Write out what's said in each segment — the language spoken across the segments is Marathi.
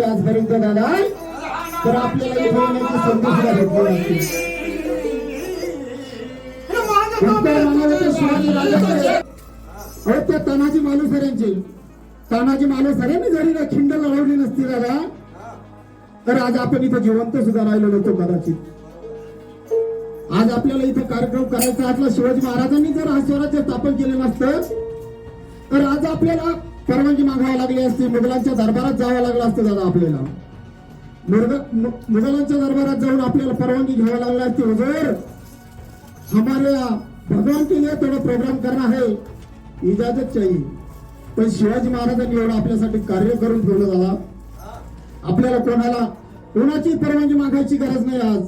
ठेवले आजपर्यंत दादा तर आपल्याला इथे येण्याची संधी सुद्धा भेटली नसती त्या तानाजी मालुसर यांची तानाजी मालुसर यांनी जरी ना खिंड लढवली नसती दादा तर आज आपण इथं जिवंत सुद्धा राहिलो नव्हतो कदाचित. आज आपल्याला इथे कार्यक्रम करायचा असला शिवाजी महाराजांनी जर हा स्वराज्य स्थापन केले नसतं तर आज आपल्याला परवानगी मागावी लागली असती मुघलांच्या दरबारात जावं लागलं असतं दादा आपल्याला. मुघलांच्या दरबारात जाऊन आपल्याला परवानगी घ्यावी लागली असती. हजर हमारे भगवान के लिए थोड़ा प्रोग्राम करणार आहे. इजाजत चाहिए. पण शिवाजी महाराजांनी एवढं आपल्यासाठी कार्य करून ठेवलं दादा. आपल्याला कोणाला कोणाची परवानगी मागायची गरज नाही आज.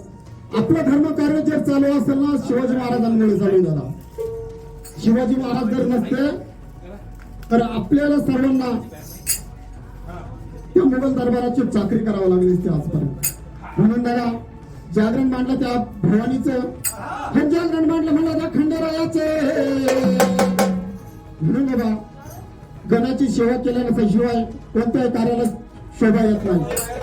आपलं धर्म कार्य जर चालू असेल ना शिवाजी महाराजांमुळे चालू झाला दादा. शिवाजी महाराज जर नसते तर आपल्याला सर्वांना त्या मुघल दरबाराची चाकरी करावी लागली असते आजपर्यंत. म्हणून दादा जागरण मांडलं त्या भवानीचं आणि जागरण मांडलं म्हणलं त्या खंडेरायाचे. म्हणून बाबा गणाची सेवा केल्यानंतर शिवाय कोणत्याही कार्याला शोभा येत नाही.